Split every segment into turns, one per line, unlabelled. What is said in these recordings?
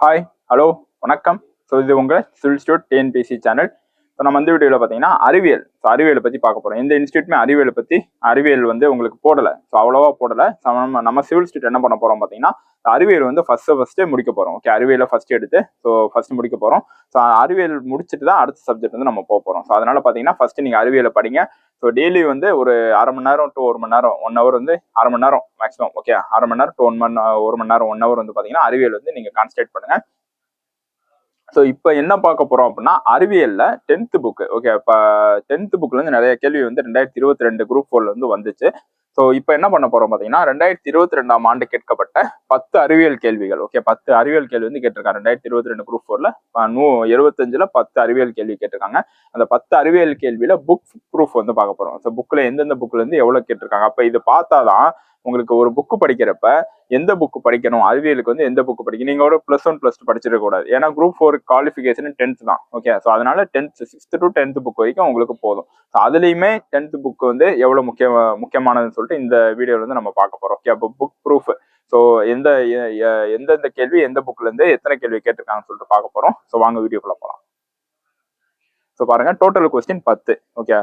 Hi hello வணக்கம். So இது உங்கள் civil stood TNPSC channel so நம்ம இந்த வீடியோவில் பார்த்தீங்கன்னா அறிவியல். ஸோ அறிவியலை பற்றி பார்க்க போகிறோம் எந்த இன்ஸ்டியூட்டுமே அறிவியலை பற்றி அறிவியல் வந்து உங்களுக்கு போடலை. ஸோ அவ்வளோவா போடலை. நம்ம நம்ம சிவில் ஸ்டேட் என்ன பண்ண போகிறோம் பார்த்தீங்கன்னா அறிவியல் வந்து ஃபஸ்ட்டு ஃபஸ்ட்டு முடிக்க போகிறோம் ஓகே அறிவியலை ஃபஸ்ட்டு எடுத்து ஸோ ஃபஸ்ட்டு முடிக்க போகிறோம் ஸோ அறிவியல் முடிச்சுட்டு தான் அடுத்த சப்ஜெக்ட் வந்து நம்ம போக போகிறோம் ஸோ அதனால் பார்த்தீங்கன்னா ஃபஸ்ட்டு நீங்கள் அறிவியலை படிங்க. ஸோ டெய்லி வந்து ஒரு அரை மணி நேரம் டு ஒரு மணி நேரம் ஒன் ஹவர் வந்து அரை மணி நேரம் மேக்ஸிமம் ஓகே அரை மணி நேரம் டு ஒன் மணி ஒரு மணி நேரம் ஒன் ஹவர் வந்து பார்த்தீங்கன்னா அறிவியல் வந்து நீங்கள் கான்சன்ட்ரேட் பண்ணுங்கள் ஸோ இப்போ என்ன பார்க்க போறோம் அப்படின்னா அறிவியல்ல டென்த் புக்கு ஓகே இப்போ டென்த் புக்ல இருந்து நிறைய கேள்வி வந்து ரெண்டாயிரத்தி இருபத்தி ரெண்டு குரூப் ஃபோர்ல வந்து வந்துச்சு. ஸோ இப்போ என்ன பண்ண போறோம் பார்த்தீங்கன்னா ரெண்டாயிரத்தி இருபத்தி ரெண்டாம் ஆண்டு கேட்கப்பட்ட பத்து அறிவியல் கேள்விகள். ஓகே பத்து அறிவியல் கேள்வி வந்து கேட்டிருக்காங்க. ரெண்டாயிரத்தி இருபத்தி ரெண்டு குரூப் ஃபோர்ல நூ எழுபத்தஞ்சுல பத்து அறிவியல் கேள்வி கேட்டிருக்காங்க. அந்த பத்து அறிவியல் கேள்வியில புக் ப்ரூஃப் வந்து பார்க்க போறோம். ஸோ புக்ல எந்தெந்த புக்ல இருந்து எவ்வளவு கேட்டிருக்காங்க? அப்ப இது பார்த்தாதான் உங்களுக்கு ஒரு புக்கு படிக்கிறப்ப எந்த புக்கு படிக்கணும்? அறிவியலுக்கு வந்து எந்த புக்கு படிக்கணும்? நீங்க ஒரு ப்ளஸ் ஒன் ப்ளஸ் டூ படிச்சிருக்க கூடாது. ஏன்னா குரூப் ஃபோர் குவாலிஃபிகேஷன் டென்த் தான். ஓகே ஸோ அதனால tenth sixth to tenth book வரைக்கும் உங்களுக்கு போதும். ஸோ அதுலேயுமே டென்த் புக் வந்து எவ்வளவு முக்கிய முக்கியமானதுன்னு சொல்லிட்டு இந்த வீடியோல வந்து நம்ம பார்க்க போறோம். ஓகே அப்போ புக் ப்ரூஃப் ஸோ எந்த எந்தெந்த கேள்வி எந்த புக்ல இருந்து எத்தனை கேள்வி கேட்டிருக்காங்கன்னு சொல்லிட்டு பார்க்க போறோம். ஸோ வாங்க வீடியோக்குள்ள போகலாம் ஸோ பாருங்கள் டோட்டல் கொஸ்டின் பத்து. ஓகே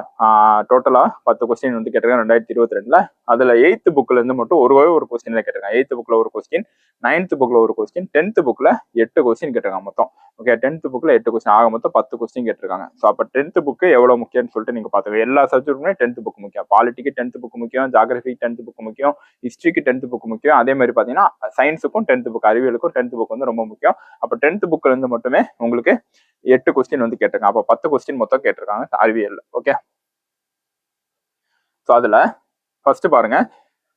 டோட்டலாக பத்து கொஸ்டின் வந்து கேட்டிருக்காங்க ரெண்டாயிரத்தி இருபத்தி ரெண்டில் அதில் எயித்து புக்கிலேருந்து இருந்து மட்டும் ஒரு ஒரு கொஸ்டினில் கேட்டிருக்காங்க. எயித்து புக்கில் ஒரு கொஸ்டின் நைன்த்து புக்கில் ஒரு கொஸ்டின் டென்த்து புக்கில் எட்டு கொஸ்டின் கேட்டிருக்காங்க மொத்தம். ஓகே டென்த்து புக்கில் எட்டு கொஸ்டின் ஆக மொத்தம் பத்து கொஸ்டின் கேட்டிருக்காங்க. ஸோ அப்போ டென்த்து புக்கு எவ்வளோ முக்கியம்னு சொல்லிட்டு நீங்கள் பாத்துக்கோங்க எல்லா சப்ஜெக்ட்டுமே டென்த்து புக் முக்கியம். பாலிட்டிக்கு டென்த்து புக் முக்கியம் ஜாகிரபிக்கு டென்த்து புக் முக்கியம் ஹிஸ்ட்ரிக்கு டென்த்து புக் முக்கியம். அதே மாதிரி பார்த்தீங்கன்னா சயின்ஸுக்கும் டென்த்து புக் அறிவியலுக்கும் டென்த்து புக் வந்து ரொம்ப முக்கியம். அப்போ டென்த்து புக்கிலேருந்து இருந்து மட்டுமே உங்களுக்கு எட்டு கொஸ்டின் வந்து கேட்டிருக்காங்க. அப்போ பத்து கொஸ்டின் மொத்தம் கேட்டிருக்காங்க. அறிவியல் ஓகே ஸோ அதில் ஃபர்ஸ்ட் பாருங்க.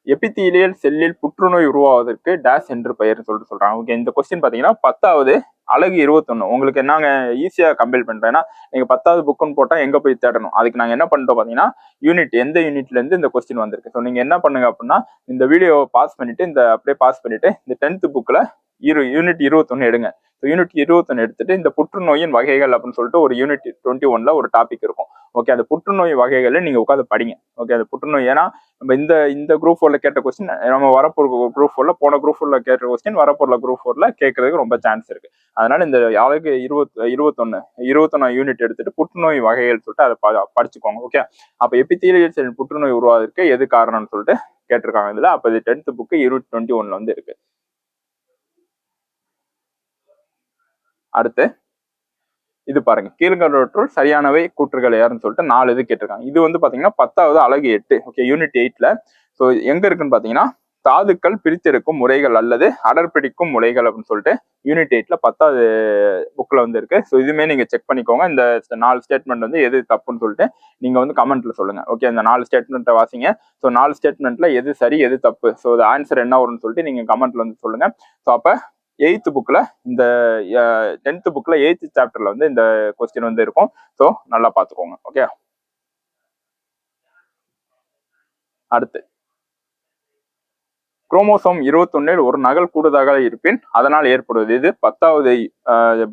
எபித்தீலியல் செல்லில் புற்றுநோய் உருவாவதற்கு டேஷ் என்று பெயர்னு சொல்லிட்டு சொல்றாங்க. ஓகே இந்த கொஸ்டின் பார்த்தீங்கன்னா பத்தாவது அழகு இருபத்தொன்னு. உங்களுக்கு நாங்க ஈஸியாக கம்பேர் பண்றேன்னா நீங்க பத்தாவது புக்குன்னு போட்டால் எங்க போய் தேடணும்? அதுக்கு நாங்க என்ன பண்ணிட்டோம் பார்த்தீங்கன்னா யூனிட் எந்த யூனிட்ல இருந்து இந்த கொஸ்டின் வந்திருக்கு. ஸோ நீங்க என்ன பண்ணுங்க அப்படின்னா இந்த வீடியோவை பாஸ் பண்ணிட்டு இந்த அப்படியே பாஸ் பண்ணிட்டு இந்த டென்த்து புக்கில் இரு யூனிட் இருபத்தொன்னு எடுங்க. யூனிட் இருபத்தொன்னு எடுத்துட்டு இந்த புற்றுநோயின் வகைகள் அப்படின்னு சொல்லிட்டு ஒரு யூனிட் டுவெண்ட்டி ஒன்ல ஒரு டாபிக் இருக்கும். ஓகே அந்த புற்றுநோய் வகைகளை நீங்க உட்காந்து படிங்க. ஓகே அந்த புற்றுநோய் ஏன்னா நம்ம இந்த இந்த குரூப் ஃபோர்ல கேட்ட கொஸ்டின் நம்ம வரப்போற குரூப் ஃபோர்ல போன குரூப் ஃபோர்ல கேட்ட கொஸ்டின் வரப்போற குரூப் ஃபோர்ல கேட்கறதுக்கு ரொம்ப சான்ஸ் இருக்கு. அதனால இந்த அளவுக்கு இருபத் இருபத்தொன்னு இருபத்தொன்னு யூனிட் எடுத்துட்டு புற்றுநோய் வகைகள் சொல்லிட்டு அதை படிச்சுக்கோங்க. ஓகே அப்ப எபித்தீலியல் செல் புற்றுநோய் உருவாவதற்கு எது காரணம்னு சொல்லிட்டு கேட்டிருக்காங்க இதுல. அப்ப இது டென்த் புக்கு இருபத்தி டுவெண்ட்டி ஒன்ல வந்து இருக்கு. அடுத்து இது பாருங்க. கீழ்கண்டவற்றுள் சரியானவை கூற்றுகள் யாருன்னு சொல்லிட்டு நாலு இது கேட்டிருக்காங்க. இது வந்து பாத்தீங்கன்னா பத்தாவது அழகு எட்டு. ஓகே யூனிட் எயிட்ல ஸோ எங்க இருக்குன்னு பாத்தீங்கன்னா தாதுக்கள் பிரித்தெடுக்கும் முறைகள் அல்லது அடர்பிடிக்கும் முறைகள் அப்படின்னு சொல்லிட்டு யூனிட் எயிட்ல பத்தாவது புக்ல வந்து இருக்கு ஸோ இதுவுமே நீங்க செக் பண்ணிக்கோங்க. இந்த நாலு ஸ்டேட்மெண்ட் வந்து எது தப்புன்னு சொல்லிட்டு நீங்க வந்து கமெண்ட்ல சொல்லுங்க. ஓகே இந்த நாலு ஸ்டேட்மெண்ட்டை வாசிங்க. ஸோ நாலு ஸ்டேட்மெண்ட்ல எது சரி எது தப்பு? ஸோ ஆன்சர் என்ன வரும்னு சொல்லிட்டு நீங்க கமெண்ட்ல வந்து சொல்லுங்க. ஸோ அப்ப எயித்து புக்கில் இந்த டென்த் புக்கில் எயித்து சாப்டரில் வந்து இந்த கொஸ்டின் வந்து இருக்கும். ஸோ நல்லா பார்த்துக்கோங்க. ஓகே அடுத்து. குரோமோசோம் இருபத்தொன்னில் ஒரு நகல் கூடுதலாக இருப்பின் அதனால் ஏற்படுவது இது. பத்தாவது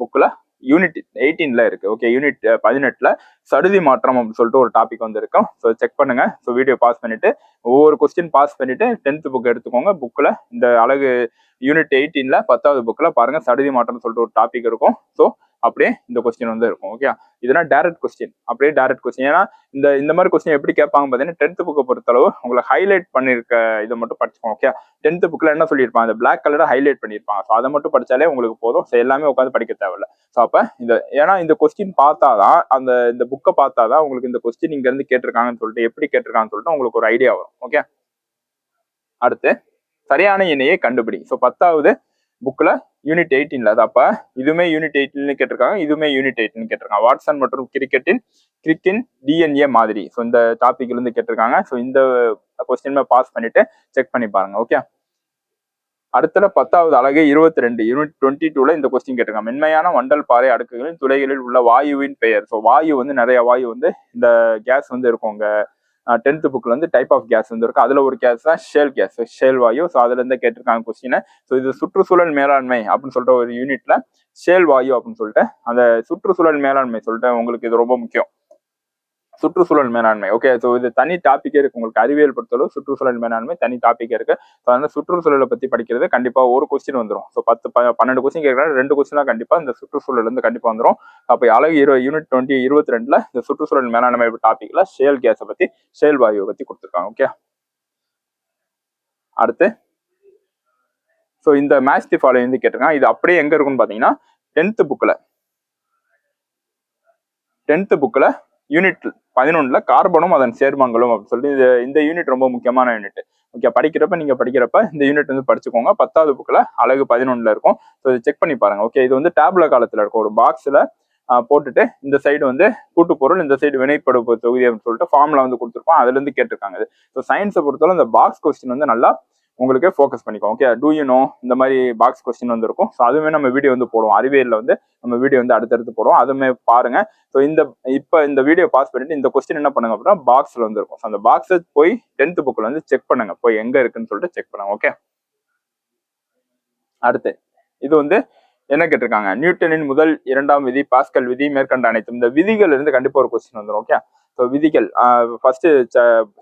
புக்கில் யூனிட் எயிட்டீன்ல இருக்கு. ஓகே யூனிட் பதினெட்டுல சடுதி மாற்றம் அப்படின்னு சொல்லிட்டு ஒரு டாபிக் வந்திருக்கும் ஸோ செக் பண்ணுங்க. ஸோ வீடியோ பாஸ் பண்ணிட்டு ஒவ்வொரு கொஸ்டின் பாஸ் பண்ணிட்டு டென்த் புக் எடுத்துக்கோங்க. புக்கில் இந்த அழகு யூனிட் எயிட்டீன்ல பத்தாவது புக்கில் பாருங்க. சடுதி மாற்றம்னு சொல்லிட்டு ஒரு டாபிக் இருக்கும். ஸோ அப்படியே இந்த கொஸ்டின் வந்து இருக்கும் ஓகே இதெல்லாம் டேரக்ட் கொஸ்டின் அப்படியே டேரக்ட் கொஸ்டின் ஏன்னா இந்த இந்த மாதிரி கொஸ்டின் எப்படி கேட்பாங்க பார்த்தீங்கன்னா டென்த் புக்கை பொறுத்தளவு உங்களை ஹைலைட் பண்ணியிருக்க இதை மட்டும் படிச்சுக்கோங்க ஓகே டென்த் புக்கில் என்ன சொல்லியிருப்பாங்க? அந்த பிளாக் கலரை ஹைலைட் பண்ணியிருப்பாங்க. ஸோ அதை மட்டும் படித்தாலே உங்களுக்கு போதும். ஸோ எல்லாமே உட்காந்து படிக்க தேவையில்ல. ஸோ அப்போ இந்த ஏன்னா இந்த கொஸ்டின் பார்த்தாதான் அந்த இந்த புக்கை பார்த்தாதான் உங்களுக்கு இந்த கொஸ்டின் இங்கேருந்து கேட்டிருக்காங்கன்னு சொல்லிட்டு எப்படி கேட்டிருக்காங்கன்னு சொல்லிட்டு உங்களுக்கு ஒரு ஐடியா வரும் ஓகே அடுத்து சரியான இணையை கண்டுபிடி. ஸோ பத்தாவது புக்கில் யூனிட் எயிட்டீன்ல அது அப்ப இதுவுமே யூனிட் எயிட்டின்னு கேட்டிருக்காங்க. இதுவுமே யூனிட் எயிட்னு கேட்டிருக்காங்க. வாட்ஸன் மற்றும் கிரிக்கெட்டின் கிரிக்கின் டிஎன்ஏ மாதிரி. ஸோ இந்த டாபிக்ல இருந்து கேட்டிருக்காங்க. ஸோ இந்த கொஸ்டின் பாஸ் பண்ணிட்டு செக் பண்ணி பாருங்க. ஓகே அடுத்தல பத்தாவது அழகு இருபத்தி ரெண்டு யூனிட் டுவெண்ட்டி டூல இந்த கொஸ்டின் கேட்டிருக்காங்க. மென்மையான வண்டல் பாறை அடுக்குகளின் துளைகளில் உள்ள வாயுவின் பெயர். ஸோ வாயு வந்து நிறைய வாயு வந்து இந்த கேஸ் வந்து இருக்கும் உங்க டென்த் புக்ல வந்து டைப் ஆஃப் கேஸ் வந்து இருக்கும் அதுல ஒரு கேஸ் தான் ஷேல் கேஸ் ஷேல் வாயு. ஸோ அதுல இருந்து கேட்டிருக்காங்க கொஸ்டினை ஸோ இது சுற்றுச்சூழல் மேலாண்மை அப்படின்னு சொல்லிட்டு ஒரு யூனிட்ல ஷேல் வாயு அப்படின்னு சொல்லிட்டு அந்த சுற்றுச்சூழல் மேலாண்மை சொல்லிட்டு உங்களுக்கு இது ரொம்ப முக்கியம். சுற்றுச்சூழல் மேலாண்மை. ஓகே ஸோ இது தனி டாப்பிக்கே இருக்கு. உங்களுக்கு அறிவியல் பொறுத்தளவு சுற்றுச்சூழல் மேலாண்மை தனி டாப்பிக்கே இருக்கு. ஸோ அதனால சுற்றுச்சூழலை பத்தி படிக்கிறது கண்டிப்பா ஒரு கொஸ்டின் வந்துடும் ஸோ பத்து பன்னெண்டு கொஸ்டின் கேட்கறாங்க ரெண்டு கொஸ்டினா கண்டிப்பா இந்த சுற்றுச்சூழல் இருந்து கண்டிப்பா வந்துடும் அப்போ அழகு இருபது யூனிட் டுவெண்ட்டி இருபத்தி ரெண்டுல இந்த சுற்றுச்சூழல் மேலாண்மை டாபிக்ல ஷேல் கேஸை பத்தி ஷேல் வாயுவை பத்தி கொடுத்துருக்காங்க. ஓகே அடுத்து ஸோ இந்த மேட்ச் தி ஃபாலோ வந்து கேட்டிருக்காங்க. இது அப்படியே எங்க இருக்குன்னு பாத்தீங்கன்னா டென்த் புக்ல டென்த் புக்ல யூனிட் பதினொன்றில் கார்பனும் அதன் சேர்மங்களும் அப்படின்னு சொல்லிட்டு இது இந்த யூனிட் ரொம்ப முக்கியமான யூனிட். ஓகே படிக்கிறப்ப நீங்க படிக்கிறப்ப இந்த யூனிட் வந்து படிச்சுக்கோங்க. பத்தாவது புக்கில் அழகு பதினொன்றில் இருக்கும். ஸோ இதை செக் பண்ணி பாருங்க. ஓகே இது வந்து டேப்ல காலத்தில் இருக்கும். ஒரு பாக்ஸில் போட்டுட்டு இந்த சைடு வந்து கூட்டு பொருள் இந்த சைடு வினைப்படு தொகுதி அப்படின்னு சொல்லிட்டு ஃபார்ம்ல வந்து கொடுத்துருப்போம் அதுலேருந்து கேட்டிருக்காங்க ஸோ சயின்ஸை பொறுத்தவரை இந்த பாக்ஸ் கொஸ்டின் வந்து நல்லா உங்களுக்கு ஃபோக்கஸ் பண்ணிக்கோ. ஓகே டூ யூ நோ இந்த மாதிரி பாக்ஸ் கொஸ்டின் வந்து இருக்கும் ஸோ அதுவுமே நம்ம வீடியோ வந்து போடுவோம். அறிவியலில் வந்து நம்ம வீடியோ வந்து அடுத்தடுத்து போடுவோம். அதுவுமே பாருங்க. ஸோ இந்த இப்போ இந்த வீடியோ பாஸ் பண்ணிட்டு இந்த கொஸ்டின் என்ன பண்ணுங்க அப்படின்னா பாக்ஸ்ல வந்து இருக்கும் ஸோ அந்த பாக்ஸை போய் டென்த் புக்கில் வந்து செக் பண்ணுங்க. போய் எங்க இருக்குன்னு சொல்லிட்டு செக் பண்ணுங்க. ஓகே அடுத்து இது வந்து என்ன கேட்டிருக்காங்க? நியூட்டனின் முதல் இரண்டாம் விதி பாஸ்கல் விதி மேற்கண்ட அனைத்தும். இந்த விதிகள் இருந்து கண்டிப்பா ஒரு கொஸ்டின் வந்துடும் ஓகே ஸோ விதிகள் ஃபஸ்ட்டு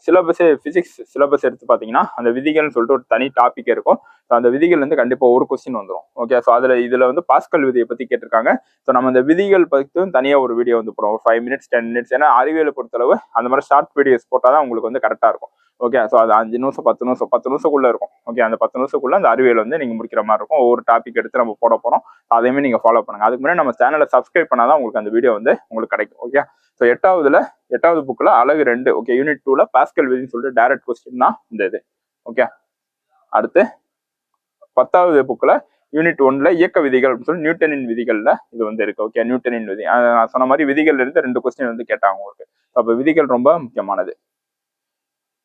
சிலபஸே ஃபிசிக்ஸ் சிலபஸ் எடுத்து பார்த்தீங்கன்னா அந்த விதிகள்னு சொல்லிட்டு ஒரு தனி டாபிக் இருக்கும். ஸோ அந்த விதிகள் வந்து கண்டிப்பாக ஒரு கொஸ்டின் வந்துடும் ஓகே ஸோ அதில் இதில் வந்து பாஸ்கல் விதியை பற்றி கேட்டிருக்காங்க. ஸோ நம்ம அந்த விதிகள் பற்றியும் தனியாக ஒரு வீடியோ வந்து போகிறோம் ஒரு ஃபைவ் மினிட்ஸ் டென் மினிட்ஸ் ஏன்னா அறிவியலை பொறுத்தளவு அந்த மாதிரி ஷார்ட் வீடியோஸ் போட்டால் தான் உங்களுக்கு வந்து கரெக்டாக இருக்கும். ஓகே ஸோ அது அஞ்சு நிமிஷம் பத்து நிமிஷம் பத்து நிமிஷத்துக்குள்ள இருக்கும். ஓகே அந்த பத்து நிமிஷக்குள்ளே அந்த அறிவியல் வந்து நீங்கள் முடிக்கிற மாதிரி இருக்கும். ஒவ்வொரு டாபிக் எடுத்து நம்ம போட போகிறோம் அதையுமே நீங்கள் ஃபாலோ பண்ணுங்க. அதுக்கு முன்னாடி நம்ம சேனலை சப்ஸ்கிரைப் பண்ணாதான் உங்களுக்கு அந்த வீடியோ வந்து உங்களுக்கு கிடைக்கும். ஓகே ஸோ எட்டாவதுல எட்டாவது புக்கில் அழகு ரெண்டு ஓகே யூனிட் டூல பாஸ்கல் விதின்னு சொல்லிட்டு டேரக்ட் கொஸ்டின் தான் இந்த இது. ஓகே அடுத்து பத்தாவது புக்கில் யூனிட் ஒன்ல இயக்க விதிகள் அப்படின்னு சொல்லி நியூட்டனின் விதிகள்ல இது வந்து இருக்கு. ஓகே நியூட்டனின் விதி. நான் சொன்ன மாதிரி விதிகள்ல இருந்து ரெண்டு கொஸ்டின் வந்து கேட்டாங்க உங்களுக்கு. அப்போ விதிகள் ரொம்ப முக்கியமானது.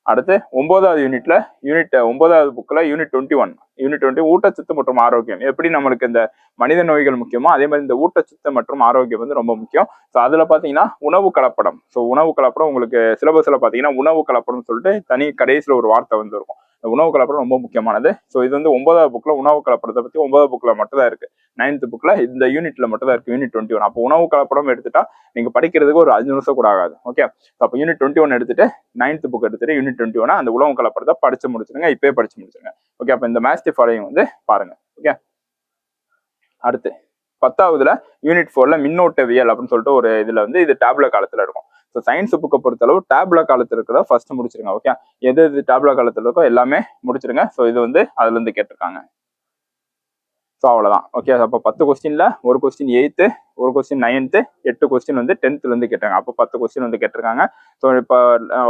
அடுத்து ஒன்பதாவது யூனிட்ல யூனிட் ஒன்பதாவது புக்கில் unit twenty one unit twenty ஊட்டச்சத்து மற்றும் ஆரோக்கியம். எப்படி நம்மளுக்கு இந்த மனித நோய்கள் முக்கியமோ அதே மாதிரி இந்த ஊட்டச்சத்து மற்றும் ஆரோக்கியம் வந்து ரொம்ப முக்கியம். ஸோ அதில் பார்த்தீங்கன்னா உணவு கலப்படம். ஸோ உணவு கலப்படம் உங்களுக்கு சிலபஸில் பார்த்தீங்கன்னா உணவு கலப்படம்னு சொல்லிட்டு தனி கடைசியில் ஒரு வார்த்தை வந்து இருக்கும் உணவு கலப்படம் ரொம்ப முக்கியமானது. ஸோ இது வந்து ஒன்பதாவது புக்கில் உணவு கலப்படத்தை பற்றி ஒன்பதாவது புக்கில் மட்டும் தான் இருக்கு. நைன்த் புக்கில் இந்த யூனிட்ல மட்டும் தான் இருக்கு யூனிட் டுவெண்ட்டி ஒன் அப்போ உணவு கலப்படம் எடுத்துட்டா நீங்கள் படிக்கிறதுக்கு ஒரு அஞ்சு நிமிஷம் கூட ஆகாது. ஓகே அப்போ யூனிட் டுவெண்ட்டி ஒன் எடுத்துட்டு நைன்த் புக் எடுத்துட்டு யூனிட் டுவெண்ட்டி ஒன் அந்த உணவு கலப்படத்தை படிச்சு முடிச்சிருங்க இப்பயே படிச்சு முடிச்சிருங்க. ஓகே அப்போ இந்த மேஸ்டி ஃபாலோயிங் வந்து பாருங்க. ஓகே அடுத்து. பத்தாவதுல யூனிட் ஃபோர்ல மின்னோட்டவியல் அப்படின்னு சொல்லிட்டு ஒரு இதுல வந்து இது டேப்ல காலத்துல இருக்கும். ஸோ சயின்ஸ் புக்கை பொறுத்தளவு டேப்ல காலத்துல இருக்கிறத ஃபர்ஸ்ட் முடிச்சிருங்க ஓகே எது எது டேப்ல காலத்துல இருக்கோ எல்லாமே முடிச்சிருங்க. ஸோ இது வந்து அதுல இருந்து கேட்டிருக்காங்க. ஸோ அவ்வளோதான் ஓகே அப்போ பத்து கொஸ்டினில் ஒரு கொஸ்டின் எயித்து ஒரு கொஸ்டின் நைன்த்து எட்டு கொஸ்டின் வந்து டென்த்துலேருந்து கேட்டாங்க அப்போ பத்து கொஸ்டின் வந்து கேட்டிருக்காங்க. ஸோ இப்போ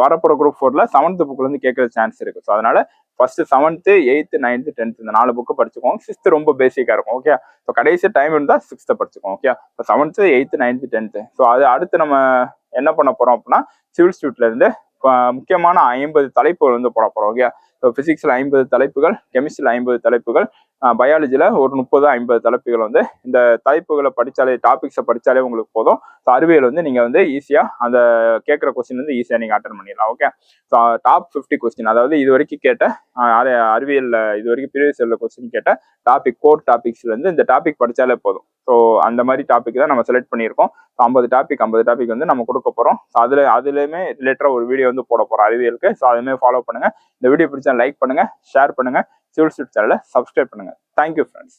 வரப்போகிற குரூப் ஃபோரில் செவன்த்து புக்லேருந்து கேட்குற சான்ஸ் இருக்குது ஸோ அதனால் first seventh eighth ninth tenth இந்த நாலு புக்கு படிச்சுக்கோங்க. சிக்ஸ்த்து ரொம்ப பேசிக்காக இருக்கும். ஓகே ஸோ கடைசி டைம் இருந்தால் சிக்ஸ்த்தை படிச்சுக்கோங்க. ஓகே இப்போ seventh eighth ninth tenth so அது அடுத்து நம்ம என்ன பண்ண போகிறோம் அப்படின்னா சிவில் ஸ்டூட்ல முக்கியமான ஐம்பது தலைப்புகள் வந்து போட போகிறோம் ஓகே ஸோ ஃபிசிக்ஸில் ஐம்பது தலைப்புகள் கெமிஸ்ட்ரியில் ஐம்பது தலைப்புகள் பயாலஜியில் ஒரு முப்பது ஐம்பது தலைப்புகள் வந்து இந்த தலைப்புகளை படித்தாலே டாபிக்ஸை படித்தாலே உங்களுக்கு போதும். ஸோ அறிவியல் வந்து நீங்கள் வந்து ஈஸியாக அந்த கேட்குற கொஸ்டின் வந்து ஈஸியாக நீங்கள் அட்டன் பண்ணிடலாம் okay so top fifty question அதாவது இது வரைக்கும் கேட்ட அறிவியலில் இது வரைக்கும் ப்ரீவியஸ் இயர்ல கொஸ்டின் கேட்ட டாபிக் கோர் டாபிக்ஸ்லேருந்து இந்த டாபிக் படித்தாலே போதும். ஸோ அந்த மாதிரி டாபிக் தான் நம்ம செலக்ட் பண்ணியிருக்கோம். ஸோ ஐம்பது டாபிக் ஐம்பது டாபிக் வந்து நம்ம கொடுக்க போகிறோம் ஸோ அதில் அதுலேயுமே ரிலேட்டடாக ஒரு வீடியோ வந்து போட போகிறோம் அறிவியலுக்கு. ஸோ அதுமே ஃபாலோ பண்ணுங்கள் இந்த வீடியோ பிடிச்சா லைக் பண்ணுங்கள் ஷேர் பண்ணுங்கள் சிவில் ஸ்டூட் சேனலை சப்ஸ்கிரைப் பண்ணுங்கள் தேங்க்யூ ஃப்ரெண்ட்ஸ்